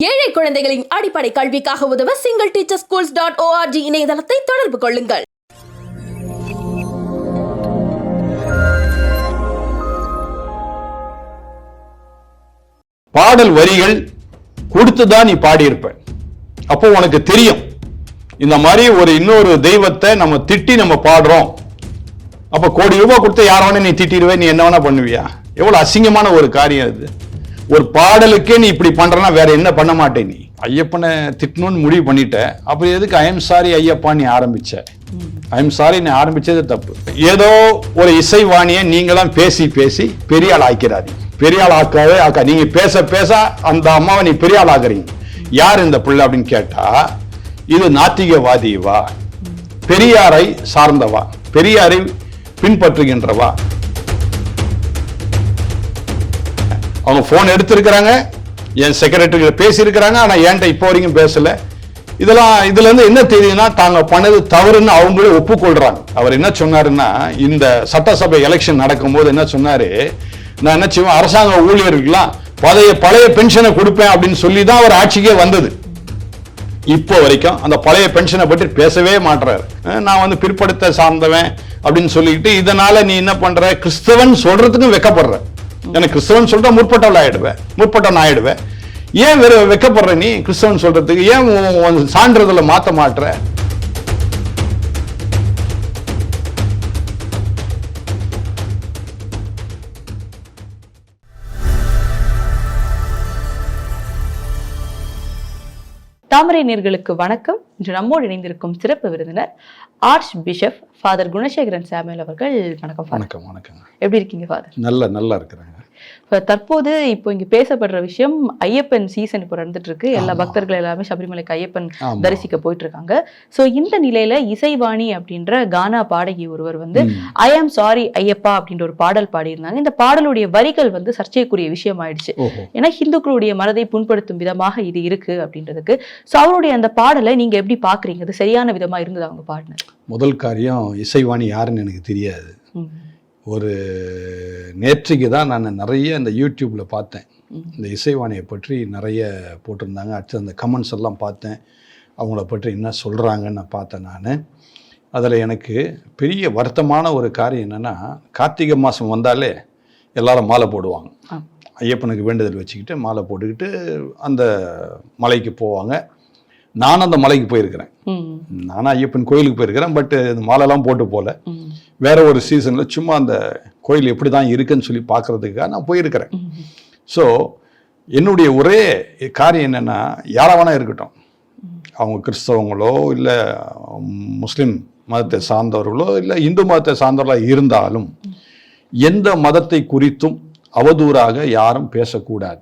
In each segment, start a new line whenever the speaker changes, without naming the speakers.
ஏழை குழந்தைகளின் அடிப்படை கல்விக்காக உதவ single teacher schools dot ORG இணையதளத்தை தொடர்பு கொள்ளுங்கள்.
பாடல் வரிகள் கொடுத்துதான் நீ பாடியிருப்ப. அப்போ உனக்கு தெரியும். இந்த மாதிரி ஒரு இன்னொரு தெய்வத்தை நம்ம திட்டி நம்ம பாடுறோம். அப்ப கோடி ரூபாய் கொடுத்து யார வேணா நீ திட்டிடுவே நீ என்ன வேணா பண்ணுவியா? எவ்வளவு அசிங்கமான ஒரு காரியம் இது ஒரு பாடலுக்கே நீ இப்படி பண்றனா வேற என்ன பண்ண மாட்டே நீ? ஐயப்பனை திட்டணும்னு முடிவு பண்ணிட்ட. அப்புறம் எதுக்கு ஐஎம் சாரி ஐயப்பா நீ ஆரம்பிச்ச? ஐஎம் சாரி நீ ஆரம்பிச்சது தப்பு. ஏதோ ஒரு இசைவாணியை நீங்களாம் பேசி பேசி பெரிய ஆள் ஆக்கிறாரு பெரிய ஆள் ஆக்காவே ஆக்கா. நீங்க பேச பேச அந்த அம்மாவை நீ பெரிய ஆள் ஆக்குறீங்க. யார் இந்த பிள்ளை அப்படின்னு கேட்டா இது நாத்திகவாதிவா பெரியாரை சார்ந்தவா. பெரியாரை பின்பற்றுகின்றவா. அவங்க ஃபோன் எடுத்திருக்கிறாங்க என் செக்ரட்டரியில பேசியிருக்கிறாங்க ஆனால் என்கிட்ட இப்போ வரைக்கும் பேசலை. இதெல்லாம் இதுலேருந்து என்ன தெரியுதுன்னா தாங்க பண்ணது தவறுன்னு அவங்களே ஒப்புக்கொள்கிறாங்க அவர் என்ன சொன்னாருன்னா இந்த சட்டசபை எலெக்ஷன் நடக்கும்போது என்ன சொன்னார் நான் என்ன செய்வேன் அரசாங்க ஊழியர்களுக்கெல்லாம் பழைய பழைய பென்ஷனை கொடுப்பேன் அப்படின்னு சொல்லி தான் அவர் ஆட்சிக்கே வந்தது. இப்போ வரைக்கும் அந்த பழைய பென்ஷனை பற்றி பேசவே மாட்டுறாரு நான் வந்து பிற்படுத்த சார்ந்தவன் அப்படின்னு சொல்லிக்கிட்டு இதனால் நீ என்ன பண்ணுற கிறிஸ்தவன் சொல்கிறதுக்கும் வெக்கப்படுற. எனக்கு கிறிஸ்தவன் சொல்ற முற்பட்டவள் ஆயிடுவேன். முற்பட்டவன் ஆயிடுவேன். ஏன் வெற வெக்கப்படுற நீ கிறிஸ்தவன் சொல்றதுக்கு? ஏன் சான்றதில் மாற்ற மாட்டுற?
தாமரை நேர்களுக்கு வணக்கம். இன்று நம்மோடு இணைந்திருக்கும் சிறப்பு விருந்தினர் archbishop father Gunasekaran Samuel அவர்கள். வணக்கம்
வணக்கம் வணக்கம்
எப்படி இருக்கீங்க ஃபாதர்?
நல்ல நல்லா இருக்கிறாங்க.
இப்ப தற்போது இப்போ இங்க பேசப்படுற விஷயம் ஐயப்பன் சீசன் இப்போ நடந்துட்டு இருக்கு எல்லா பக்தர்கள் எல்லாமே சபரிமலைக்கு ஐயப்பன். தரிசிக்க போயிட்டு இருக்காங்க சோ இந்த நிலையில இசைவாணி அப்படின்ற கானா பாடகி ஒருவர் வந்து. ஐ ஆம் சாரி ஐயப்பா அப்படின்ற ஒரு பாடல் பாடியிருந்தாங்க. இந்த பாடலுடைய வரிகள் வந்து சர்ச்சைக்குரிய விஷயம் ஆயிடுச்சு ஏன்னா ஹிந்துக்களுடைய மனதை புண்படுத்தும் விதமாக இது இருக்கு அப்படின்றதுக்கு. சோ அவருடைய அந்த பாடலை நீங்க எப்படி பாக்குறீங்க? அது சரியான விதமா இருந்தது அவங்க பாடினது?
முதல் காரியம் இசைவாணி யாருன்னு எனக்கு தெரியாது. ஒரு நேற்றுக்கு தான் நான் நிறைய இந்த யூடியூப்ல பார்த்தேன். இந்த இசைவாணியை பற்றி நிறைய போட்டிருந்தாங்க. அடுத்து அந்த கமெண்ட்ஸ் எல்லாம் பார்த்தேன். அவங்கள பற்றி என்ன சொல்கிறாங்கன்னு நான் பார்த்தேன் நான். அதில் எனக்கு பெரிய வருத்தமான ஒரு காரியம் என்னென்னா கார்த்திகை மாதம் வந்தாலே எல்லாரும் மாலை போடுவாங்க. ஐயப்பனுக்கு வேண்டுதல் வச்சுக்கிட்டு மாலை போட்டுக்கிட்டு அந்த மலைக்கு போவாங்க. நான் அந்த மலைக்கு போயிருக்கிறேன். நானும் ஐயப்பன் கோயிலுக்கு போயிருக்கிறேன். பட் இந்த மாலைலாம் போட்டு போகல. வேற ஒரு சீசனில் சும்மா அந்த கோயில் எப்படி தான் இருக்குன்னு சொல்லி பார்க்குறதுக்காக நான் போயிருக்கிறேன். ஸோ என்னுடைய ஒரே காரியம் என்னென்னா யாரா இருக்கட்டும். அவங்க கிறிஸ்தவங்களோ இல்லை முஸ்லீம் மதத்தை சார்ந்தவர்களோ இல்லை இந்து மதத்தை சார்ந்தவர்களாக இருந்தாலும் எந்த மதத்தை குறித்தும் அவதூறாக யாரும் பேசக்கூடாது.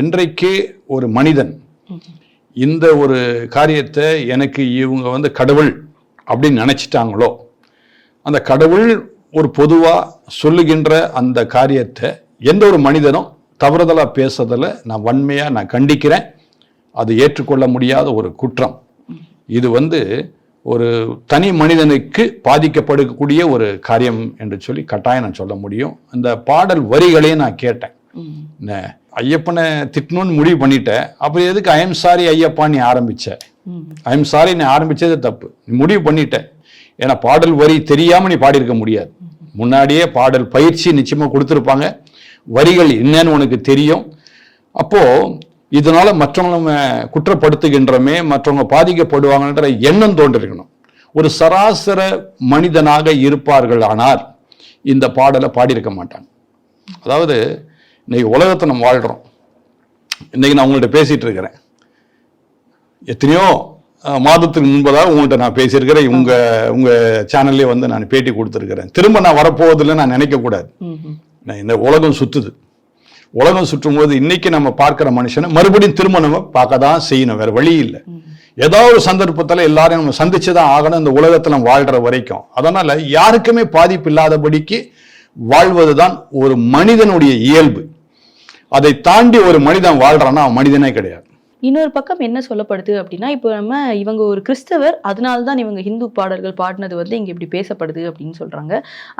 என்றைக்கே ஒரு மனிதன் இந்த ஒரு காரியத்தை எனக்கு இவங்க வந்து கடவுள் அப்படின்னு நினச்சிட்டாங்களோ அந்த கடவுள் ஒரு பொதுவா சொல்லுகின்ற அந்த காரியத்தை எந்த ஒரு மனிதனும் தவறுதலா பேசுறதில் நான் வன்மையா நான் கண்டிக்கிறேன். அது ஏற்றுக்கொள்ள முடியாத ஒரு குற்றம். இது வந்து ஒரு தனி மனிதனுக்கு பாதிக்கப்படக்கூடிய ஒரு காரியம் என்று சொல்லி கட்டாயம் நான் சொல்ல முடியும். அந்த பாடல் வரிகளையும் நான் கேட்டேன். ஐயப்பனை திட்டணும்னு முடிவு பண்ணிட்டேன். அப்புறம் எதுக்கு ஐஎம் சாரி ஐயப்பா நீ ஆரம்பிச்ச.
ம்.
ஐஎம் சாரி நீ ஆரம்பிச்சது தப்பு. நீ முடிவு பண்ணிட்ட ஏன்னா பாடல் வரி தெரியாமல் நீ பாடியிருக்க முடியாது. முன்னாடியே பாடல் பயிற்சி நிச்சயமாக கொடுத்துருப்பாங்க. வரிகள் என்னன்னு உனக்கு தெரியும். அப்போது இதனால் மற்றவங்க நம்ம குற்றப்படுத்துகின்றமே மற்றவங்க பாதிக்கப்படுவாங்கன்ற எண்ணம் தோன்றிருக்கணும். ஒரு சராசர மனிதனாக இருப்பார்கள் ஆனால் இந்த பாடலை பாடியிருக்க மாட்டாங்க. அதாவது இன்னைக்கு உலகத்தை நம்ம வாழ்கிறோம் இன்றைக்கி நான் உங்கள்கிட்ட பேசிகிட்டு இருக்கிறேன். எத்தனையோ மாதத்துக்கு முன்பதாக உங்கள்கிட்ட நான் பேசியிருக்கிறேன். உங்க உங்க சேனல்லே வந்து நான் பேட்டி கொடுத்துருக்கிறேன். திரும்ப நான் வரப்போவதில்லை நான் நினைக்கக்கூடாது. நான் இந்த உலகம் சுத்துது. உலகம் சுற்றும் போது இன்னைக்கு நம்ம பார்க்கிற மனுஷனை மறுபடியும் திரும்ப நம்ம பார்க்க தான் செய்யணும். வேற வழி இல்லை. ஏதோ ஒரு சந்தர்ப்பத்தில் எல்லாரும் நம்ம சந்திச்சு தான் ஆகணும் இந்த உலகத்தில் நம்ம வாழ்ற வரைக்கும். அதனால யாருக்குமே பாதிப்பு இல்லாதபடிக்கு வாழ்வதுதான் ஒரு மனிதனுடைய இயல்பு. அதை தாண்டி ஒரு மனிதன் வாழ்றான்னா அவன் மனிதனே கிடையாது.
இன்னொரு பக்கம் என்ன சொல்லப்படுது அப்படின்னா இப்போ நம்ம இவங்க ஒரு கிறிஸ்தவர் அதனால தான் இவங்க ஹிந்து பாடல்கள் பாடினது வந்து இங்க இப்படி பேசப்படுது அப்படின்னு சொல்றாங்க.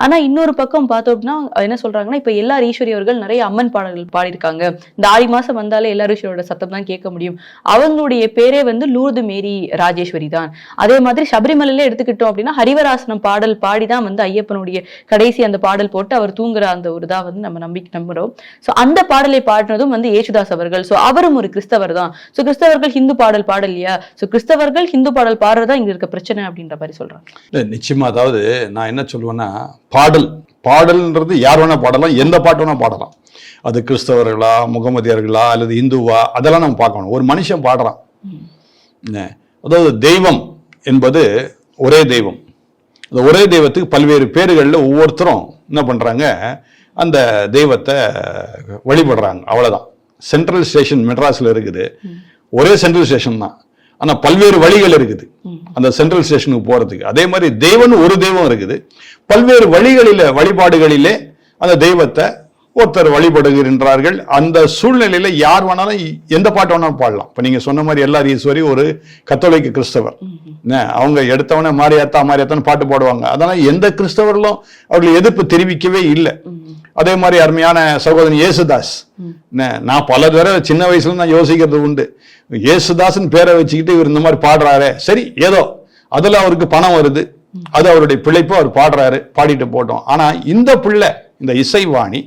ஆனா இன்னொரு பக்கம் பார்த்தோம் அப்படின்னா என்ன சொல்றாங்கன்னா இப்போ எல்லா ஈஸ்வரி அவர்கள் நிறைய அம்மன் பாடல்கள் பாடியிருக்காங்க. இந்த ஆடி மாசம் வந்தாலே எல்லா ஈஸ்வரியோட சத்தம் தான் கேட்க முடியும். அவங்களுடைய பேரே வந்து லூர்து மேரி ராஜேஸ்வரி தான். அதே மாதிரி சபரிமலையில எடுத்துக்கிட்டோம் அப்படின்னா ஹரிவராசனம் பாடல் பாடி தான் வந்து ஐயப்பனுடைய கடைசி அந்த பாடல் போட்டு அவர் தூங்குற அந்த ஒரு இதா வந்து நம்ம நம்பி நம்புறோம். சோ அந்த பாடலை பாடினதும் வந்து ஏசுதாஸ் அவர்கள். சோ அவரும் ஒரு கிறிஸ்தவர் தான். சோ கிறிஸ்தவர்கள் ஹிந்து பாடல் பாடலையா? சோ கிறிஸ்தவர்கள் ஹிந்து பாடல் பாடுறதா இங்க இருக்க பிரச்சனை அப்படின்ற மாதிரி சொல்றாங்க.
இல்லை நிச்சயமா அதாவது நான் என்ன சொல்லுவேன்னா பாடல். பாடல்ன்றது யார் வேணா பாடலாம் எந்த பாட்டு வேணா பாடலாம். அது கிறிஸ்தவர்களா முகமதியர்களா அல்லது இந்துவா அதெல்லாம் நம்ம பார்க்கணும். ஒரு மனுஷன் பாடுறான்? அதாவது தெய்வம் என்பது ஒரே தெய்வம். அந்த ஒரே தெய்வத்துக்கு பல்வேறு பேர்களில் ஒவ்வொருத்தரும் என்ன பண்ணுறாங்க அந்த தெய்வத்தை வழிபடுறாங்க. அவ்வளோதான் சென்ட்ரல் ஸ்டேஷன் மெட்ராஸில் இருக்குது. ஒரே சென்ட்ரல் ஸ்டேஷன் தான். ஆனால் பல்வேறு வழிகள் இருக்குது. அந்த சென்ட்ரல் ஸ்டேஷனுக்கு போகிறதுக்கு அதே மாதிரி தெய்வம்னு ஒரு தெய்வம் இருக்குது. பல்வேறு வழிகளில் வழிபாடுகளிலே அந்த தெய்வத்தை ஒருத்தர் வழிபடுகின்றார்கள். அந்த சூழ்நிலையில யார் வேணாலும் எந்த பாட்டு வேணாலும் பாடலாம். இப்போ நீங்க சொன்ன மாதிரி எல்லார் ஈஸ்வரி ஒரு கத்தோலிக்க கிறிஸ்தவர். அவங்க எடுத்தவனே மாரியாத்தா மாரியாத்தான்னு பாட்டு பாடுவாங்க. அதனால எந்த கிறிஸ்தவர்களும் அவர்கள் எதிர்ப்பு தெரிவிக்கவே இல்லை. அதே மாதிரி அருமையான சகோதரன் இயேசுதாஸ். என்ன, நான் பல தடவை சின்ன வயசுல நான் யோசிக்கிறது உண்டு. இயேசுதாஸ்னு பேரை வச்சுக்கிட்டு இவர் இந்த மாதிரி பாடுறாரே. சரி ஏதோ அதுல அவருக்கு பணம் வருது. அது அவருடைய பிழைப்பு அவர் பாடுறாரு பாடிட்டு போட்டோம். ஆனா இந்த பிள்ளை இந்த இசைவாணி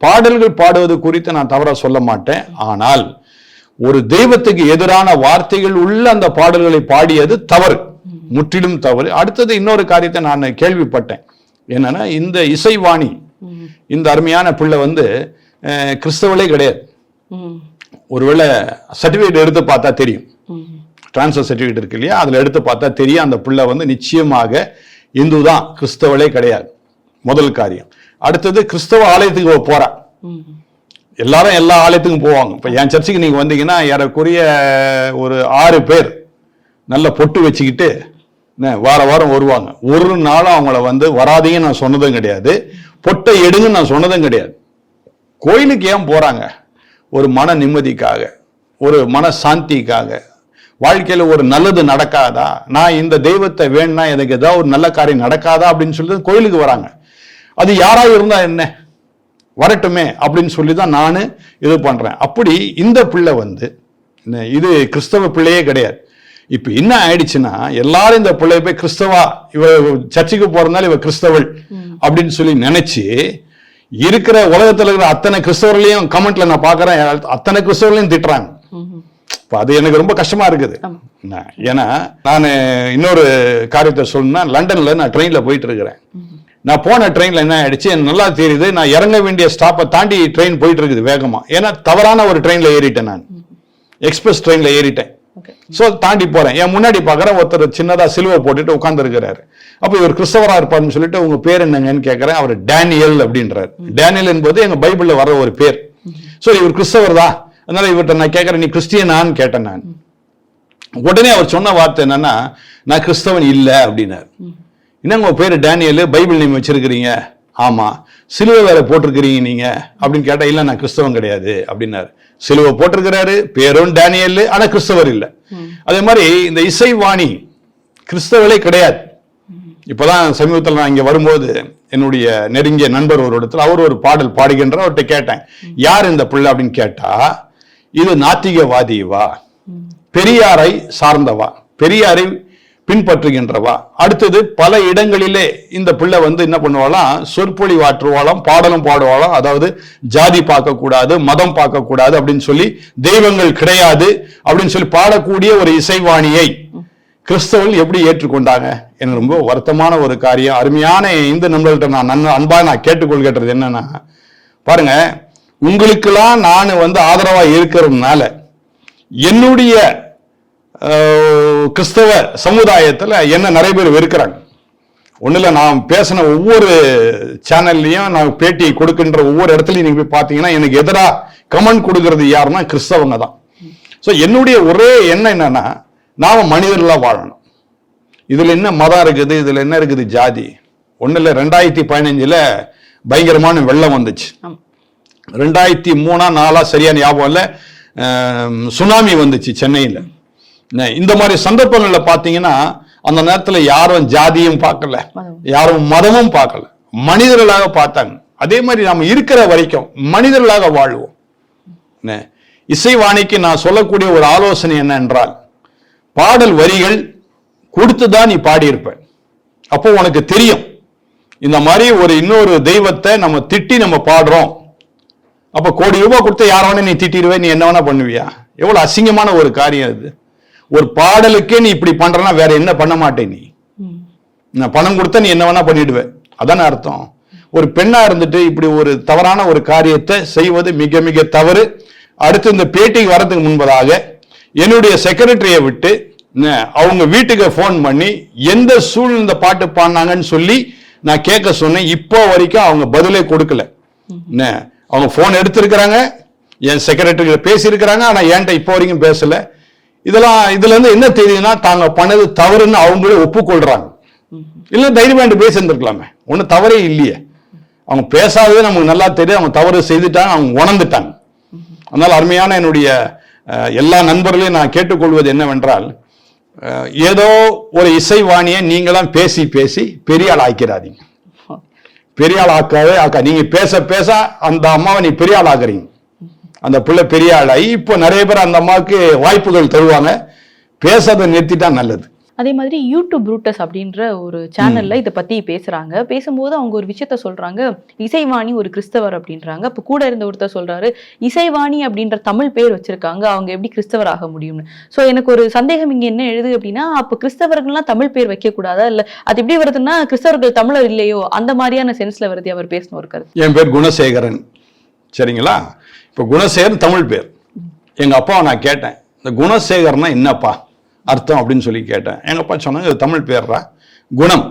பாடல்கள் பாடுவது குறித்து நான் தவறா சொல்ல மாட்டேன். ஆனால் ஒரு தெய்வத்துக்கு எதிரான வார்த்தைகள் உள்ள அந்த பாடல்களை பாடியது தவறு. முற்றிலும் தவறு. அடுத்தது இன்னொரு காரியத்தை நான் கேள்விப்பட்டேன். என்னன்னா இந்த இசைவாணி இந்த அருமையான பிள்ளை வந்து கிறிஸ்தவளே கிடையாது. ஒருவேளை சர்டிஃபிகேட் எடுத்து பார்த்தா தெரியும். டிரான்ஸ்ஃபர் சர்டிஃபிகேட் இருக்கு இல்லையா? அதில் எடுத்து பார்த்தா தெரியும். அந்த பிள்ளை வந்து நிச்சயமாக இந்து தான் கிறிஸ்தவளே கிடையாது. முதல் காரியம். அடுத்தது கிறிஸ்தவ ஆலயத்துக்கு போறா. எல்லாரும் எல்லா ஆலயத்துக்கும் போவாங்க. இப்போ என் சர்ச்சுக்கு நீங்க வந்தீங்கன்னா ஏறக்குறைய ஒரு ஆறு பேர் நல்ல பொட்டு வச்சுக்கிட்டு வார வாரம் வருவாங்க. ஒரு நாளும் அவங்கள வந்து வராதீங்கன்னு நான் சொன்னதும் கிடையாது. பொட்டை எடுங்கன்னு நான் சொன்னதும் கிடையாது. கோயிலுக்கு ஏன் போறாங்க? ஒரு மன நிம்மதிக்காக ஒரு மன சாந்திக்காக. வாழ்க்கையில ஒரு நல்லது நடக்காதா? நான் இந்த தெய்வத்தை வேணும்னா எனக்கு ஏதாவது ஒரு நல்ல காரியம் நடக்காதா அப்படின்னு சொல்லி கோயிலுக்கு வராங்க. அது யாராக இருந்தால் என்ன? வரட்டுமே அப்படின்னு சொல்லி தான் நான் இது பண்றேன். அப்படி இந்த பிள்ளை வந்து இது கிறிஸ்தவ பிள்ளையே கிடையாது. இப்போ என்ன ஆயிடுச்சுன்னா எல்லாரும் இந்த பிள்ளைய போய் கிறிஸ்தவா இவ சர்ச்சுக்கு போறதுனால இவ கிறிஸ்தவள். அப்படின்னு சொல்லி நினைச்சு இருக்கிற உலகத்துல இருக்கிற அத்தனை கிறிஸ்தவர்களையும் கமெண்ட்ல நான் பாக்குறேன் அத்தனை கிறிஸ்தவர்களையும் திட்டுறாங்க. இப்ப அது எனக்கு ரொம்ப கஷ்டமா இருக்குது. ஏன்னா நான் இன்னொரு காரியத்தை சொல்லணும்னா லண்டன்ல நான் ட்ரெயின்ல போயிட்டு இருக்கிறேன். நான் போன ட்ரெயின்ல என்ன ஆயிடுச்சு? எனக்கு நல்லா தெரியுது. நான் இறங்க வேண்டிய ஸ்டாப்பை தாண்டி ட்ரெயின் போயிட்டு இருக்குது வேகமா. ஏன்னா தவறான ஒரு ட்ரெயின்ல ஏறிட்டேன் நான். எக்ஸ்பிரஸ் ட்ரெயின்ல ஏறிட்டேன். சோ தாண்டி போறேன். என் முன்னாடி பார்க்கறேன் ஒருத்தர் சின்னதா சிலுவை போட்டுட்டு உட்கார்ந்து இருக்கிறாரு அப்ப இவர் கிறிஸ்தவரா இருப்பாருன்னு சொல்லிட்டு உங்க பேர் என்னங்கன்னு கேட்கறேன் அவர் டேனியல் அப்படின்றாரு. டேனியல் என்பது எங்க பைபிள்ல வர்ற ஒரு பேர். சோ இவர் கிறிஸ்தவர் தான். அதனால இவர்கிட்ட நான் கேட்கறேன் நீ கிறிஸ்டியனான்னு கேட்டேன் நான். உடனே அவர் சொன்ன வார்த்தை என்னன்னா நான் கிறிஸ்தவன் இல்ல அப்படின்னாரு. என்னங்க உங்க பேரு டேனியல்? பைபிள் நேம் வச்சிருக்கிறீங்க. ஆமா சிலுவை வேற போட்டிருக்கிறீங்க நீங்க அப்படின்னு கேட்டா இல்ல நான் கிறிஸ்தவன் கிடையாது அப்படின்னாரு. சிலுவை போட்டிருக்கிறாரு பேரும் டேனியல் ஆனா கிறிஸ்தவர் இல்ல. அதே மாதிரி இந்த இசைவாணி கிறிஸ்தவர்களே கிடையாது. இப்பதான் சமீபத்தில் நான் இங்க வரும்போது என்னுடைய நெருங்கிய நண்பர் ஒரு இடத்துல அவர் ஒரு பாடல் பாடுகின்ற அவர்கிட்ட கேட்டேன். யார் இந்த பிள்ளை? அப்படின்னு கேட்டா இது நாத்திகவாதிவா பெரியாரை சார்ந்தவா. பெரியாரை பின்பற்றுகின்றவா? அடுத்தது பல இடங்களிலே இந்த பிள்ளை வந்து என்ன பண்ணுவாளாம் சொற்பொழிவாற்றுவாளாம் பாடலும் பாடுவாளாம். அதாவது ஜாதி பார்க்கக்கூடாது மதம் பார்க்கக்கூடாது அப்படின்னு சொல்லி தெய்வங்கள் கிடையாது அப்படின்னு சொல்லி பாடக்கூடிய ஒரு இசைவாணியை கிறிஸ்தவர்கள் எப்படி ஏற்றுக்கொண்டாங்க? எனக்கு ரொம்ப வருத்தமான ஒரு காரியம். அருமையான இந்து நம்மள்கிட்ட நான் நன் அன்பாக நான் கேட்டுக்கொள்கின்றது என்னன்னா பாருங்க உங்களுக்கெல்லாம் நான் வந்து ஆதரவாக இருக்கிறதுனால என்னுடைய கிறிஸ்தவ சமுதாயத்துல என்ன நிறைய பேர் வெறுக்கிறாங்க. ஒண்ணுல நான் பேசின ஒவ்வொரு சேனல்லையும் நான் பேட்டி கொடுக்கின்ற ஒவ்வொரு இடத்துலையும் நீங்க போய் பார்த்தீங்கன்னா எனக்கு எதிரா கமெண்ட் கொடுக்கறது யாருன்னா கிறிஸ்தவங்க தான். ஸோ என்னுடைய ஒரே எண்ணம் என்னன்னா நாம மனிதர்களா வாழணும். இதுல என்ன மதம் இருக்குது இதுல என்ன இருக்குது ஜாதி? இல்ல ரெண்டாயிரத்தி பதினஞ்சுல பயங்கரமான வெள்ளம் வந்துச்சு. ரெண்டாயிரத்தி மூணா நாலா சரியா ஞாபகம் இல்ல. சுனாமி வந்துச்சு சென்னையில். இந்த மாதிரி சந்தர்ப்பங்களில் பார்த்தீங்கன்னா அந்த நேரத்தில் யாரும் ஜாதியும் பார்க்கல. யாரும் மதமும் பார்க்கல. மனிதர்களாக பார்த்தாங்க. அதே மாதிரி நம்ம இருக்கிற வரைக்கும் மனிதர்களாக வாழ்வோம்? இசைவாணிக்கு நான் சொல்லக்கூடிய ஒரு ஆலோசனை என்ன என்றால் பாடல் வரிகள் கொடுத்து தான் நீ பாடியிருப்ப. அப்போ உனக்கு தெரியும். இந்த மாதிரி ஒரு இன்னொரு தெய்வத்தை நம்ம திட்டி நம்ம பாடுறோம். அப்ப கோடி ரூபாய் கொடுத்து யார வேணா நீ திட்டிடுவே நீ என்ன வேணா பண்ணுவியா? எவ்வளவு அசிங்கமான ஒரு காரியம் இது ஒரு பாடலுக்கே நீ இப்படி பண்றனா வேற என்ன பண்ண மாட்டே நீ? நான் பணம் கொடுத்தா நீ என்ன வேணா பண்ணிடுவ. அதானே அர்த்தம். ஒரு பெண்ணா இருந்துட்டு இப்படி ஒரு தவறான ஒரு காரியத்தை செய்வது மிக மிக தவறு. அடுத்து இந்த பேட்டிக்கு வரதுக்கு முன்பதாக என்னுடைய செக்ரட்டரியை விட்டு அவங்க வீட்டுக்கு ஃபோன் பண்ணி எந்த சூழல் இந்த பாட்டு பாடினாங்கன்னு சொல்லி நான் கேட்க சொன்னேன். இப்போ வரைக்கும் அவங்க பதிலே கொடுக்கல. அவங்க ஃபோன் எடுத்திருக்கிறாங்க. என் செக்ரட்டரி பேசியிருக்கிறாங்க. ஆனா என்கிட்ட இப்போ வரைக்கும் பேசல. இதெல்லாம் இதுல இருந்து என்ன தெரியுதுன்னா தாங்க பண்ணது தவறுன்னு அவங்களே ஒப்புக்கொள்றாங்க. இல்ல என்று பேசியிருந்திருக்கலாமே. ஒன்றும் தவறே இல்லையே. அவங்க பேசாததே நமக்கு நல்லா தெரியும் அவங்க தவறு செய்துட்டாங்க அவங்க உணர்ந்துட்டாங்க. அதனால அருமையான என்னுடைய எல்லா நண்பர்களையும் நான் கேட்டுக்கொள்வது என்னவென்றால் ஏதோ ஒரு இசைவாணியை நீங்களாம் பேசி பேசி பெரிய ஆள் ஆக்கிறாதீங்க பெரிய ஆள் ஆக்காவே ஆக்கா. நீங்க பேச பேச அந்த அம்மாவை நீ பெரிய ஆள் ஆக்குறீங்க. அந்த பிள்ளை பெரிய ஆளாகி இப்போ நிறைய பேர் அந்த அம்மாவுக்கு வாய்ப்புகள் தருவாங்க. பேசாத நிறுத்திட்டா நல்லது.
அதே மாதிரி யூடியூப் ரூட்டஸ் அப்படின்ற ஒரு சேனல்ல இதை பத்தி பேசுறாங்க. பேசும்போது அவங்க ஒரு விஷயத்த சொல்றாங்க. இசைவாணி ஒரு கிறிஸ்தவர் அப்படின்றாங்க. அப்ப கூட இருந்த ஒருத்தர் சொல்றாரு இசைவாணி அப்படின்ற தமிழ் பேர் வச்சிருக்காங்க. அவங்க எப்படி கிறிஸ்தவர் ஆக முடியும்னு? சோ எனக்கு ஒரு சந்தேகம் இங்க என்ன எழுது அப்படின்னா அப்ப கிறிஸ்தவர்கள்லாம் தமிழ் பேர் வைக்க கூடாதா இல்ல அது எப்படி வருதுன்னா கிறிஸ்தவர்கள் தமிழர் இல்லையோ? அந்த மாதிரியான சென்ஸ்ல வருது அவர் பேசின ஒரு கருத்து.
என் பேர் குணசேகரன். சரிங்களா? இப்போ குணசேகரன் தமிழ் பேர். எங்க அப்பாவை நான் கேட்டேன். இந்த குணசேகரனா என்னப்பா அர்த்தம் அப்படின்னு சொல்லி கேட்டேன். எங்க அப்பா சொன்னாங்க இது தமிழ் பேர்ரா. குணம்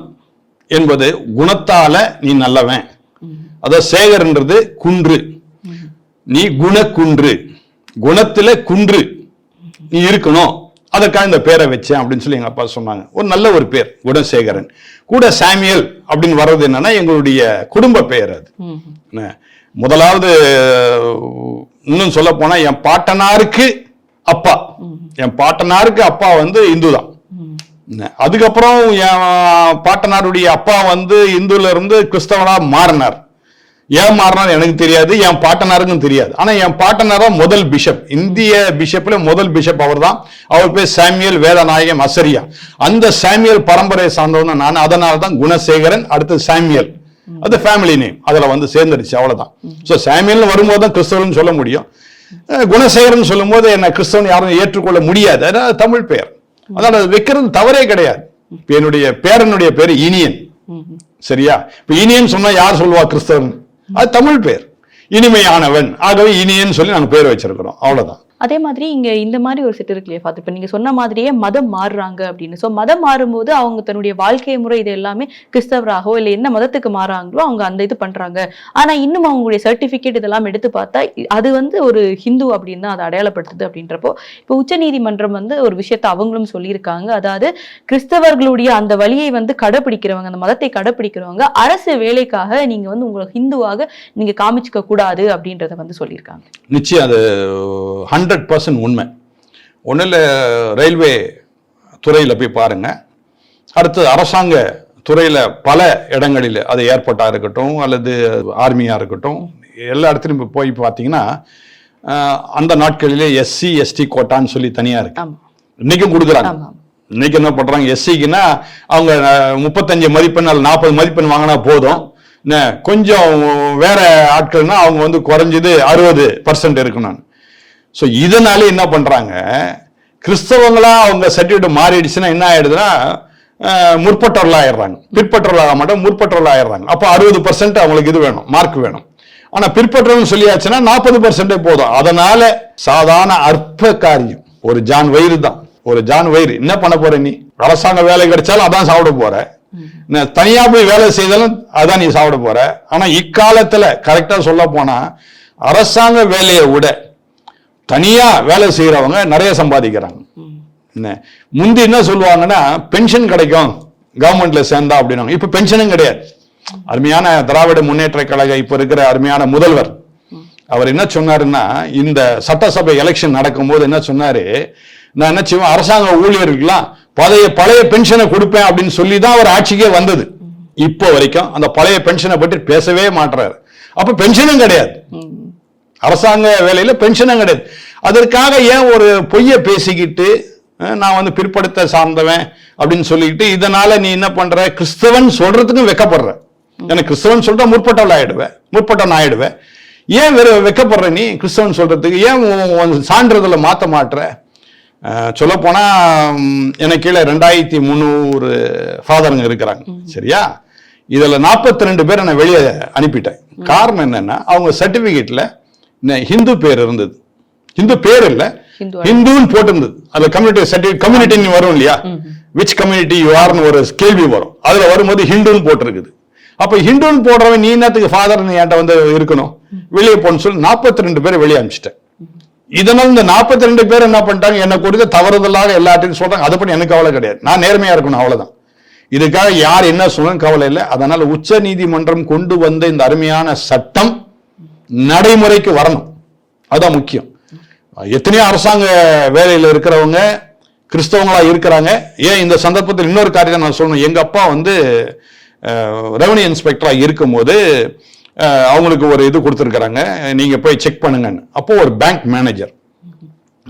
என்பது குணத்தால நீ நல்லவன். அதாவது சேகர்ன்றது குன்று. நீ குணக்குன்று. குணத்துல குன்று. நீ இருக்கணும். அதற்காக இந்த பேரை வச்சேன் அப்படின்னு சொல்லி எங்க அப்பா சொன்னாங்க. ஒரு நல்ல ஒரு பேர் குணசேகரன். கூட சாமியல் அப்படின்னு வர்றது என்னன்னா எங்களுடைய குடும்ப பெயர் அது. என்ன, முதலாவது இன்னும் சொல்ல போனா என் பாட்டனாருக்கு அப்பா. என் பாட்டனாருக்கு அப்பா வந்து இந்து தான் அதுக்கப்புறம் என் பாட்டனாருடைய அப்பா வந்து இந்துல இருந்து கிறிஸ்தவனா மாறினார். ஏன் மாறினார் எனக்கு தெரியாது என் பாட்டனாருக்கும் தெரியாது. ஆனா என் பாட்டனார் முதல் பிஷப். இந்திய பிஷப்ல முதல் பிஷப் அவர் தான் அவர் பேர் சாமியல் வேதநாயகம் அசரியா. அந்த சாமியல் பரம்பரையை சார்ந்தவன் நான். அதனால தான் குணசேகரன் அடுத்து சாமியல். அது ஃபேமிலி நேம் அதுல வந்து சேர்ந்துருச்சு அவ்வளவுதான். சோ சாமியல் வரும்போது தான் கிறிஸ்தவன் சொல்ல முடியும். குணசேகரன் சொல்லும்போது என்ன கிறிஸ்தவன் யாரும் ஏற்றுக்கொள்ள முடியாது. அதாவது தமிழ் பெயர் அதனால் அது வைக்கிறது தவறே கிடையாது. என்னுடைய பேரனுடைய பேரு இனியன். சரியா? இப்ப இனியன் சொன்னா யார் சொல்லுவா கிறிஸ்தவன் அது தமிழ் பேர். இனிமையானவன். ஆகவே இனியன் சொல்லி நாங்க பேர் வச்சிருக்கிறோம். அவ்வளவுதான்.
அதே மாதிரி இங்க இந்த மாதிரி ஒரு செட்டு இருக்கு இல்லையா பார்த்து இப்ப நீங்க சொன்ன மாதிரியே மதம் மாறுறாங்க அப்படின்னு. ஸோ மதம் மாறும்போது அவங்க தன்னுடைய வாழ்க்கை முறை இது எல்லாமே கிறிஸ்தவராகவோ இல்ல என்ன மதத்துக்கு மாறாங்களோ அவங்க அந்த இது பண்றாங்க. ஆனா இன்னும் அவங்களுடைய சர்டிபிகேட் இதெல்லாம் எடுத்து பார்த்தா அது வந்து ஒரு ஹிந்து அப்படின்னு தான் அதை அடையாளப்படுத்துது அப்படின்றப்போ இப்போ உச்சநீதிமன்றம் வந்து ஒரு விஷயத்த அவங்களும் சொல்லியிருக்காங்க. அதாவது கிறிஸ்தவர்களுடைய அந்த வழியை வந்து கடைபிடிக்கிறவங்க அந்த மதத்தை கடைபிடிக்கிறவங்க அரசு வேலைக்காக நீங்க வந்து உங்களை ஹிந்துவாக நீங்க காமிச்சுக்க கூடாது அப்படின்றத வந்து சொல்லியிருக்காங்க.
நிச்சயம் அது ஹண்ட்ரட் பர்சன்ட் உண்மை. ஒன்றும் இல்லை ரயில்வே துறையில் போய் பாருங்க. அடுத்து அரசாங்க துறையில் பல இடங்களில் அது ஏர்போர்ட்டாக இருக்கட்டும் அல்லது ஆர்மியாக இருக்கட்டும் எல்லா இடத்துலையும் இப்ப போய் பார்த்தீங்கன்னா அந்த நாட்களிலே எஸ்சி எஸ்டி கோட்டான்னு சொல்லி தனியாக இருக்கு. இன்னைக்கும் கொடுக்குறாங்க. இன்னைக்கு என்ன பண்றாங்க? எஸ்சிக்குன்னா அவங்க முப்பத்தஞ்சு மதிப்பெண் அல்லது நாற்பது மதிப்பெண் வாங்கினா போதும். என்ன, கொஞ்சம் வேற ஆட்கள்னா அவங்க வந்து குறைஞ்சது அறுபது பர்சன்ட் இருக்கணும். ஸோ இதனால என்ன பண்றாங்க? கிறிஸ்தவங்களா அவங்க சர்டிஃபிகேட் மாறிடுச்சுன்னா என்ன ஆயிடுதுன்னா முற்பட்டவர்களா ஆயிடுறாங்க பிற்பட்டவர்களாக மாட்டோம் முற்பட்டவர்களா ஆயிடுறாங்க அப்போ அறுபது பர்சன்ட் அவங்களுக்கு இது வேணும் மார்க் வேணும். ஆனா பிற்பட்டவர்கள் சொல்லியாச்சுன்னா நாற்பது பர்சன்டே போதும். அதனால சாதாரண அற்ப காரியம் ஒரு ஜான் வயிறு தான். ஒரு ஜான் வயிறு. என்ன பண்ண போற நீ? அரசாங்க வேலை கிடைச்சாலும் அதான் சாப்பிட போற. தனியா போய் வேலை செய்தாலும் அதான் நீ சாப்பிட போற. ஆனா இக்காலத்துல கரெக்டா சொல்ல போனா அரசாங்க வேலையை விட தனியா வேலை செய்யறவங்க நிறைய சம்பாதிக்கிறாங்க. என்ன? முந்தி என்ன சொல்லுவாங்கன்னா பென்ஷன் கிடைக்கும் கவர்மெண்ட்ல சேர்ந்தா அப்படின்னாங்க. இப்ப பென்ஷனும் கிடையாது. அருமையான திராவிட முன்னேற்ற கழக இப்போ இருக்கிற அருமையான முதல்வர் அவர் என்ன சொன்னாருன்னா இந்த சட்டசபை எலெக்ஷன் நடக்கும்போது என்ன சொன்னாரு? நான் என்ன செய்வேன் அரசாங்க ஊழியர்களுக்கெல்லாம் பழைய பழைய பென்ஷனை கொடுப்பேன் அப்படின்னு சொல்லி தான் அவர் ஆட்சிக்கே வந்தது. இப்போ வரைக்கும் அந்த பழைய பென்ஷனை பற்றி பேசவே மாட்டுறாரு அப்ப பென்ஷனும் கிடையாது. அரசாங்க வேலையில பென்ஷனும் கிடையாது. அதற்காக ஏன் ஒரு பொய்யை பேசிக்கிட்டு நான் வந்து பிற்படுத்த சார்ந்தவன் அப்படின்னு சொல்லிக்கிட்டு இதனால நீ என்ன பண்ற? கிறிஸ்தவன் சொல்றதுக்கும் வெக்கப்படுற. எனக்கு கிறிஸ்தவன் சொல்றா முற்பட்டவள் ஆயிடுவேன் முற்பட்டவன் ஆயிடுவேன் ஏன் வெற வெக்கப்படுற நீ? கிறிஸ்தவன் சொல்றதுக்கு ஏன் சான்றிதழை மாத்த மாட்டுற சொல்ல போனா எனக்கு கீழே ரெண்டாயிரத்தி முந்நூறு ஃபாதருங்க இருக்கிறாங்க. சரியா? இதுல 42 ரெண்டு பேரை நான் வெளியே அனுப்பிட்டேன். காரணம் என்னன்னா அவங்க சர்டிபிகேட்ல ஹிந்து பேர் இருந்தது. ஹிந்து பேர் இல்ல
ஹிந்து
ஹிந்துன்னு போட்டிருந்தது. அதுல கம்யூனிட்டி சர்டிபிகேட் கம்யூனிட்டி வரும் இல்லையா? விச் கம்யூனிட்டி யூ ஆர்னு ஒரு கேள்வி வரும். அதுல வரும்போது ஹிந்துன்னு போட்டிருக்குது. அப்ப ஹிந்துன்னு போடுறவன் நீ என்னத்துக்கு ஃபாதர் நீ என்கிட்ட வந்து இருக்கணும்? வெளியே போன்னு சொல்லி 42 ரெண்டு பேரை வெளியே அனுப்பிச்சிட்டேன். இதனால இந்த 42 ரெண்டு பேர் என்ன பண்ணிட்டாங்க? என்ன குறித்து தவறுதலாக எல்லாத்தையும் சொல்றாங்க. அதை பத்தி எனக்கு கவலை கிடையாது. நான் நேர்மையா இருக்கணும் அவ்வளவுதான். இதுக்காக யார் என்ன சொல்லணும் கவலை இல்லை. அதனால உச்ச நீதிமன்றம் கொண்டு வந்த இந்த அருமையான சட்டம் நடைமுறைக்கு வரணும். அதுதான் முக்கியம். எத்தனையோ அரசாங்க வேலையில் இருக்கிறவங்க கிறிஸ்தவங்களா இருக்கிறாங்க. ஏன் இந்த சந்தர்ப்பத்தில் இன்னொரு காரியத்தை நான் சொல்லணும். எங்க அப்பா வந்து ரெவன்யூ இன்ஸ்பெக்டரா இருக்கும்போது அவங்களுக்கு ஒரு இது கொடுத்துருக்குறாங்க. நீங்க போய் செக் பண்ணுங்கன்னு. அப்போ ஒரு பேங்க் மேனேஜர்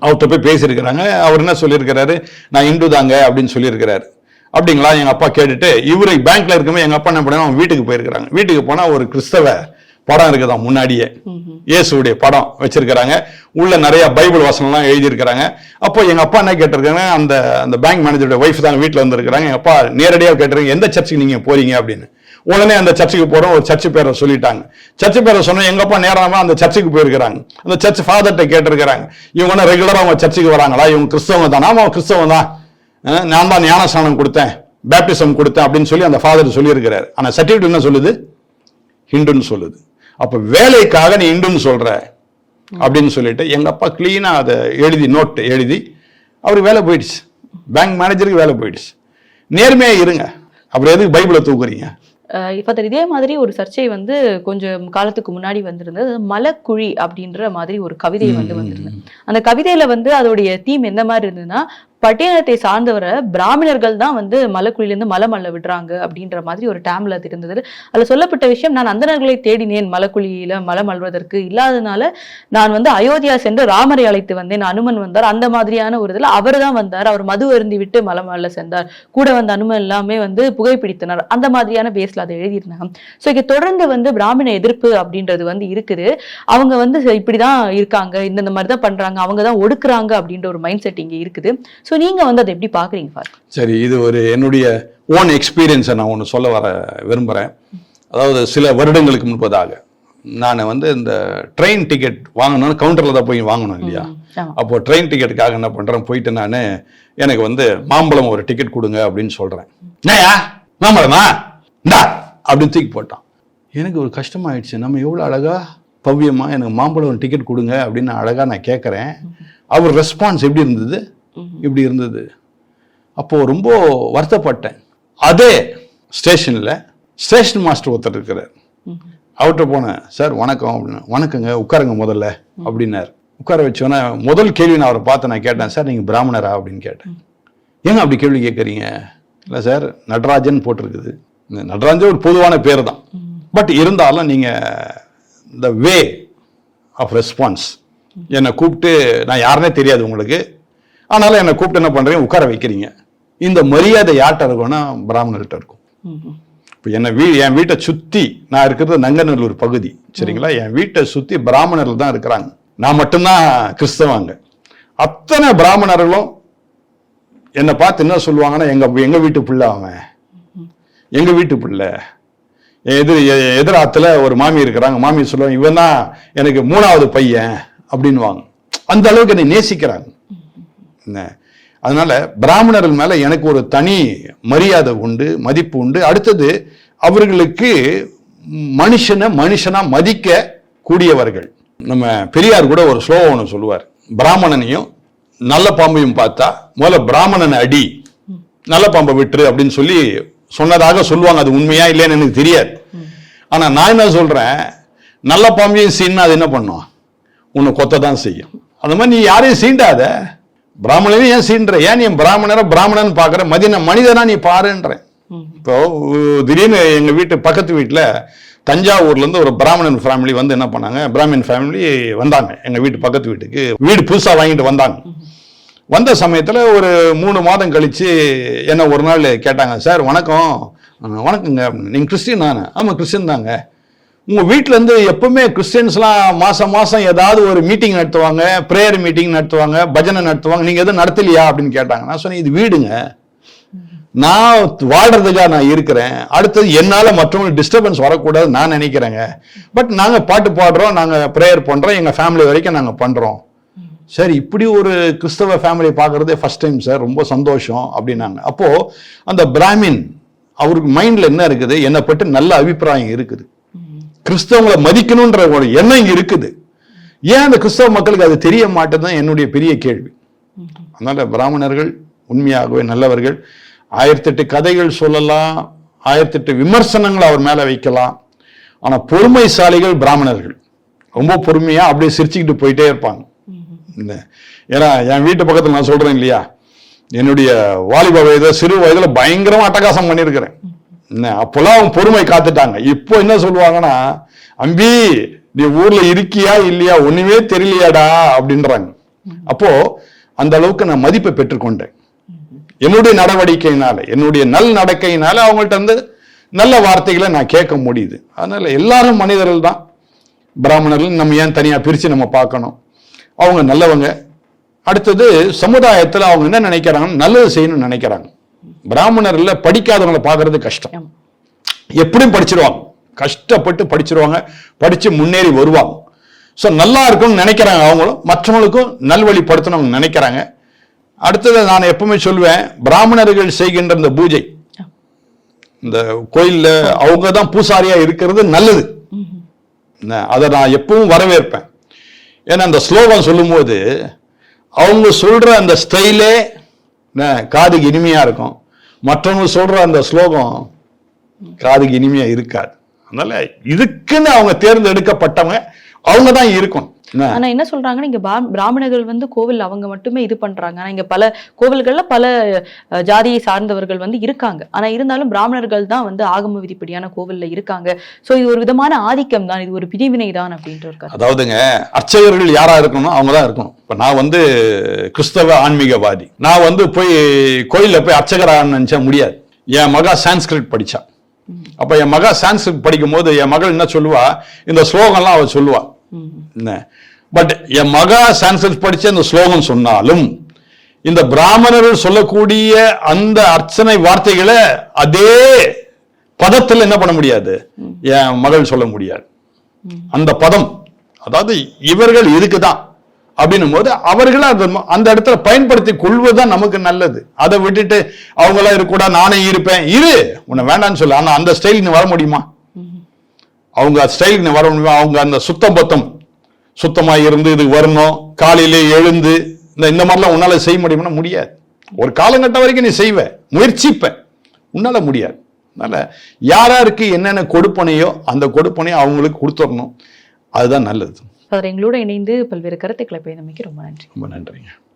அவர்கிட்ட போய் பேசியிருக்கிறாங்க. அவர் என்ன சொல்லியிருக்கிறாரு? நான் இந்து தாங்க அப்படின்னு சொல்லியிருக்கிறாரு. அப்படிங்களா? எங்க அப்பா கேட்டுட்டு இவரு பேங்க்ல இருக்கும்போது எங்க அப்பா என்ன பண்ணுவாங்க வீட்டுக்கு போயிருக்கிறாங்க. வீட்டுக்கு போனா ஒரு கிறிஸ்தவ படம் இருக்குதான் முன்னாடியே. இயேசுடைய படம் வச்சிருக்கிறாங்க. உள்ள நிறைய பைபிள் வசனம்லாம் எழுதியிருக்கிறாங்க. அப்போ எங்க அப்பா என்ன கேட்டிருக்காங்க அந்த அந்த பேங்க் மேனேஜருடைய ஒய்ஃப் தான் வீட்டில் வந்திருக்கிறாங்க. எங்க அப்பா நேரடியாக கேட்டிருக்காங்க எந்த சர்ச்சுக்கு நீங்க போறீங்க? அப்படின்னு. உடனே அந்த சர்ச்சுக்கு போறோம் ஒரு சர்ச்சு பேரை சொல்லிட்டாங்க. சர்ச்சு பேரை சொன்னா எங்க அப்பா நேரமா அந்த சர்ச்சுக்கு போயிருக்கிறாங்க. அந்த சர்ச் ஃபாதர்கிட்ட கேட்டிருக்கிறாங்க. இவங்க என்ன ரெகுலராக அவங்க சர்ச்சுக்கு வராங்களா? இவங்க கிறிஸ்தவங்க தானா? அவன் கிறிஸ்தவன் தான். நான் தான் ஞானஸ்நானம் கொடுத்தேன் பேப்டிசம் கொடுத்தேன் அப்படின்னு சொல்லி அந்த ஃபாதர் சொல்லியிருக்கிறார். ஆனா சர்டிஃபிகேட் என்ன சொல்லுது? ஹிண்டுன்னு சொல்லுது. அப்ப வேலைக்காக நீ இந்துன்னு சொல்ற அப்படின்னு சொல்லிட்டு எங்க அப்பா கிளீனா அதை எழுதி நோட் எழுதி அவருக்கு வேலை போயிடுச்சு. பேங்க் மேனேஜருக்கு வேலை போயிடுச்சு. நேர்மையா இருங்க. அப்புறம் எதுக்கு பைபிளை தூக்குறீங்க?
இப்ப இதே மாதிரி ஒரு சர்ச்சை வந்து கொஞ்சம் காலத்துக்கு முன்னாடி வந்திருந்தது. மலக்குழி அப்படின்ற மாதிரி ஒரு கவிதை வந்து வந்திருந்தது. அந்த கவிதையில வந்து அதோடைய தீம் என்ன மாதிரி இருந்ததுன்னா பட்டியலத்தை சார்ந்தவரை பிராமணர்கள் தான் வந்து மலைக்குழிலேருந்து மலை அள்ள விடுறாங்க அப்படின்ற மாதிரி ஒரு டேம்ல அது இருந்தது. அதுல சொல்லப்பட்ட விஷயம் நான் அந்தனர்களை தேடினேன் மலைக்குழியில மலம் மல்வதற்கு இல்லாதனால நான் வந்து அயோத்தியா சென்று ராமரை அழைத்து வந்தேன். அனுமன் வந்தார். அந்த மாதிரியான ஒரு இதில் அவர் தான் வந்தார். அவர் மது அருந்தி விட்டு மலம் அள்ள சென்றார். கூட வந்த அனுமன் எல்லாமே வந்து புகைப்பிடித்தனர். அந்த மாதிரியான பேஸ்ல அதை எழுதியிருந்தாங்க. ஸோ இங்கே தொடர்ந்து வந்து பிராமண எதிர்ப்பு அப்படின்றது வந்து இருக்குது. அவங்க வந்து இப்படிதான் இருக்காங்க. இந்த மாதிரி தான் பண்றாங்க. அவங்க தான் ஒடுக்குறாங்க அப்படின்ற ஒரு மைண்ட் செட் இங்கே இருக்குது. ஸோ நீங்க வந்து அதை எப்படி பாக்குறீங்க ஃபார்
சரி இது ஒரு என்னுடைய ஓன் எக்ஸ்பீரியன்ஸை நான் ஒன்று சொல்ல வர விரும்புகிறேன் அதாவது சில வருடங்களுக்கு முன்பதாக நான் வந்து இந்த ட்ரெயின் டிக்கெட் வாங்கணும்னு கவுண்டரில் தான் போய் வாங்கணும் இல்லையா?
ஆமா.
அப்போ ட்ரெயின் டிக்கெட்டுக்காக என்ன பண்ணுறேன் போயிட்டு நான் எனக்கு வந்து மாம்பழம் ஒரு டிக்கெட் கொடுங்க அப்படின்னு சொல்கிறேன் என்னய்யா? மாம்பழமா? இந்தா! அப்படின்னு தூக்கி போட்டான். எனக்கு ஒரு கஷ்டமாயிடுச்சு. நம்ம எவ்வளோ அழகா பவ்யமா எனக்கு மாம்பழம் டிக்கெட் கொடுங்க அப்படின்னு அழகா நான் கேட்குறேன் அவர் ரெஸ்பான்ஸ் எப்படி இருந்தது? இப்படி இருந்தது. அப்போ ரொம்ப வருத்தப்பட்டேன். அதே ஸ்டேஷன்ல ஸ்டேஷன் மாஸ்டர் ஒருத்தர் இருக்கிறார். அவர்கிட்ட போனேன் சார் வணக்கம் அப்படின்னு. வணக்கங்க உட்காருங்க முதல்ல அப்படின்னார். உட்கார வச்சோன்னே முதல் கேள்வி நான் அவரை பார்த்து நான் கேட்டேன் சார் நீங்க பிராமணரா? அப்படின்னு கேட்டேன். ஏங்க அப்படி கேள்வி கேட்குறீங்க? இல்லை சார் நடராஜன் போட்டிருக்குது. இந்த நடராஜன் ஒரு பொதுவான பேர் தான். பட் இருந்தாலும் நீங்க இந்த வே ஆஃப் ரெஸ்பான்ஸ் என்னை கூப்பிட்டு நான் யாருனே தெரியாது உங்களுக்கு. ஆனாலும் என்னை கூப்பிட்டு என்ன பண்றீங்க? உட்கார வைக்கிறீங்க. இந்த மரியாதை யார்கிட்ட இருக்கும்னா பிராமணர்கிட்ட இருக்கும். இப்போ என்னை வீ என் வீட்டை சுத்தி நான் இருக்கிறது நங்கநல்லூர் பகுதி சரிங்களா? என் வீட்டை சுத்தி பிராமணர்கள் தான் இருக்கிறாங்க. நான் மட்டும்தான் கிறிஸ்தவங்க அத்தனை பிராமணர்களும் என்னை பார்த்து என்ன சொல்லுவாங்கன்னா எங்க எங்க வீட்டு பிள்ளை அவன். எங்க வீட்டு பிள்ளை. என் எதிர் எதிராத்துல ஒரு மாமி இருக்கிறாங்க. மாமி சொல்லுவாங்க இவன் தான் எனக்கு மூணாவது பையன் அப்படின்னுவாங்க. அந்த அளவுக்கு என்னை நேசிக்கிறாங்க. அதனால பிராமணர்கள் மேல எனக்கு ஒரு தனி மரியாதை உண்டு மதிப்பு உண்டு. அடுத்தது அவர்களுக்கு மனுஷனை மனுஷனா மதிக்க கூடியவர்கள். நம்ம பெரியார் கூட ஒரு ஸ்லோகம் ஒன்று சொல்லுவார். பிராமணனையும் நல்ல பாம்பையும் பார்த்தா முதல்ல பிராமணனை அடி. நல்ல பாம்பை விட்டுரு அப்படின்னு சொல்லி சொன்னதாக சொல்லுவாங்க. அது உண்மையா இல்லைன்னு எனக்கு தெரியாது. ஆனா நான் என்ன சொல்றேன்? நல்ல பாம்பையும் சீன்னா அது என்ன பண்ணும்? உன்னை கொத்த தான் செய்யும். அந்த மாதிரி நீ யாரையும் சீண்டாத. பிராமணனையும் ஏன் சீன்ற? ஏன் நீ பிராமணரை பிராமணன் பார்க்குற? மதின மனிதனா நீ பாருன்றேன் இப்போ திடீர்னு எங்க வீட்டு பக்கத்து வீட்டில் தஞ்சாவூர்ல இருந்து ஒரு பிராமணன் ஃபேமிலி வந்து என்ன பண்ணாங்க? பிராமின் ஃபேமிலி வந்தாங்க. எங்க வீட்டு பக்கத்து வீட்டுக்கு. வீடு புதுசா வாங்கிட்டு வந்தாங்க. வந்த சமயத்துல ஒரு மூணு மாதம் கழிச்சு என்ன ஒரு நாள் கேட்டாங்க சார் வணக்கம். "அஹ், வணக்கங்க நீங்க கிறிஸ்டின் தானே? ஆமா கிறிஸ்டின் தாங்க. உங்கள் வீட்டிலேருந்து இருந்து எப்பவுமே கிறிஸ்டியன்ஸ்லாம் மாதம் மாதம் ஏதாவது ஒரு மீட்டிங் நடத்துவாங்க ப்ரேயர் மீட்டிங் நடத்துவாங்க பஜனை நடத்துவாங்க. நீங்கள் எதுவும் நடத்தலையா அப்படின்னு கேட்டாங்க. நான் சொன்னேன் இது வீடுங்க. நான் வாழ்கிறதுக்காக நான் இருக்கிறேன். அடுத்தது என்னால் மற்றவங்களுக்கு டிஸ்டர்பன்ஸ் வரக்கூடாது நான் நினைக்கிறேங்க. பட் நாங்கள் பாட்டு பாடுறோம் நாங்கள் ப்ரேயர் பண்ணுறோம் எங்கள் ஃபேமிலி வரைக்கும் நாங்கள் பண்ணுறோம் சார் இப்படி ஒரு கிறிஸ்தவ ஃபேமிலி பார்க்குறதே ஃபர்ஸ்ட் டைம் சார் ரொம்ப சந்தோஷம் அப்படின்னாங்க. அப்போது அந்த பிராமின் அவருக்கு மைண்டில் என்ன இருக்குது? என்னை பற்றி நல்ல அபிப்பிராயம் இருக்குது. கிறிஸ்தவங்களை மதிக்கணுன்ற ஒரு எண்ணம் இங்கே இருக்குது. ஏன் அந்த கிறிஸ்தவ மக்களுக்கு அது தெரிய மாட்டேதான் என்னுடைய பெரிய கேள்வி. அதனால பிராமணர்கள் உண்மையாகவே நல்லவர்கள் ஆயிரத்தெட்டு கதைகள் சொல்லலாம் ஆயிரத்தெட்டு விமர்சனங்களை அவர் மேலே வைக்கலாம். ஆனால் பொறுமைசாலிகள் பிராமணர்கள். ரொம்ப பொறுமையாக அப்படியே சிரிச்சுக்கிட்டு போயிட்டே இருப்பாங்க. இந்த ஏன்னா என் வீட்டு பக்கத்தில் நான் சொல்கிறேன் இல்லையா? என்னுடைய வாலிப வயது சிறு வயதில் பயங்கரமாக அட்டகாசம் பண்ணியிருக்கிறேன். அப்போல்லாம் அவங்க பொறுமை காத்துட்டாங்க. இப்போ என்ன சொல்லுவாங்கன்னா அம்பி நீ ஊர்ல இருக்கியா இல்லையா? ஒண்ணுமே தெரியலையாடா அப்படின்றாங்க. அப்போ அந்த அளவுக்கு நான் மதிப்பை பெற்றுக்கொண்டேன் என்னுடைய நடவடிக்கையினால என்னுடைய நல் நடக்கையினால அவங்கள்ட்ட இருந்து நல்ல வார்த்தைகளை நான் கேட்க முடியுது. அதனால எல்லாரும் மனிதர்கள் தான். பிராமணர்கள் நம்ம ஏன் தனியா பிரிச்சு நம்ம பார்க்கணும்? அவங்க நல்லவங்க. அடுத்தது சமுதாயத்தில் அவங்க என்ன நினைக்கிறாங்கன்னு நல்லது செய்யணும்னு நினைக்கிறாங்க. பிராமணர்ல படிக்காதவங்களை பார்க்கறது கஷ்டம். எப்படியும் படிச்சிருவாங்க. கஷ்டப்பட்டு படிச்சிருவாங்க. படிச்சு முன்னேறி வருவாங்க. ஸோ நல்லா இருக்கும்னு நினைக்கிறாங்க அவங்களும். மற்றவங்களுக்கும் நல்வழிப்படுத்தணும் அவங்க நினைக்கிறாங்க. அடுத்தது நான் எப்பவுமே சொல்லுவேன் பிராமணர்கள் செய்கின்ற இந்த பூஜை இந்த கோயில்ல அவங்க தான் பூசாரியா இருக்கிறது நல்லது. அதை நான் எப்பவும் வரவேற்பேன். ஏன்னா அந்த ஸ்லோகம் சொல்லும்போது அவங்க சொல்ற அந்த ஸ்டைலே காதுக்கு இனிமையா இருக்கும். மற்றவங்க சொல்ற அந்த ஸ்லோகம் காதுக்கு இனிமையா இருக்காது. அதனால இதுக்குன்னு அவங்க தேர்ந்தெடுக்கப்பட்டவங்க அவங்க தான் இருக்கணும்.
ஆனா என்ன சொல்றாங்கன்னா இங்க பிராமணர்கள் வந்து கோவில் அவங்க மட்டுமே இது பண்றாங்க. ஆனா இங்க பல கோவில்கள்ல பல ஜாதியை சார்ந்தவர்கள் வந்து இருக்காங்க. ஆனா இருந்தாலும் பிராமணர்கள் தான் வந்து ஆகம விதிப்படியான கோவில்ல இருக்காங்க. சோ இது ஒரு விதமான ஆதிக்கம் தான். இது ஒரு பிரிவினை தான் அப்படின்ற.
அதாவதுங்க அர்ச்சகர்கள் யாரா இருக்கணும் அவங்க தான் இருக்கணும். இப்ப நான் வந்து கிறிஸ்தவ ஆன்மீகவாதி. நான் வந்து போய் கோயில்ல போய் அர்ச்சகராக நினைச்சா முடியாது. என் மகா சான்ஸ்கிரிட் படிச்சா. அப்ப என் மகா சான்ஸ்கிரிட் படிக்கும் போது என் மகள் என்ன சொல்லுவா? இந்த ஸ்லோகம்லாம் அவ சொல்லுவா. என்ன பட் என் மகா சான்ஸ்கிரிட் படிச்ச அந்த ஸ்லோகம் சொன்னாலும் இந்த பிராமணர்கள் சொல்லக்கூடிய அந்த அர்ச்சனை வார்த்தைகளை அதே பதத்துல என்ன பண்ண முடியாது? என் மகள் சொல்ல முடியாது. அந்த பதம் அதாவது இவர்கள் இதுக்கு தான் அப்படின்னும் போது அவர்களை அந்த அந்த இடத்துல பயன்படுத்தி கொள்வதுதான் நமக்கு நல்லது. அதை விட்டுட்டு அவங்களாம் இருக்கக்கூடாது நானே இருப்பேன். இரு உன்னை வேண்டாம்னு சொல்லு. ஆனா அந்த ஸ்டைலுக்கு நீ வர முடியுமா? அவங்க ஸ்டைலுக்கு நீ வர முடியுமா? அவங்க அந்த சுத்தம் பத்தம். சுத்தமா இருந்து இது வரணும். காலையிலே எழுந்து இந்த இந்த மாதிரிலாம் உன்னால செய்ய முடியும்னா முடியாது. ஒரு காலகட்டம் வரைக்கும் நீ செய்வ. முயற்சிப்ப. உன்னால முடியாது. அதனால யாராருக்கு என்னென்ன கொடுப்பனையோ அந்த கொடுப்பனையோ அவங்களுக்கு கொடுத்துடணும். அதுதான் நல்லது.
அவர் எங்களோட இணைந்து பல்வேறு கருத்துக்களை பயந்தமைக்கு ரொம்ப நன்றி.
ரொம்ப நன்றிங்க.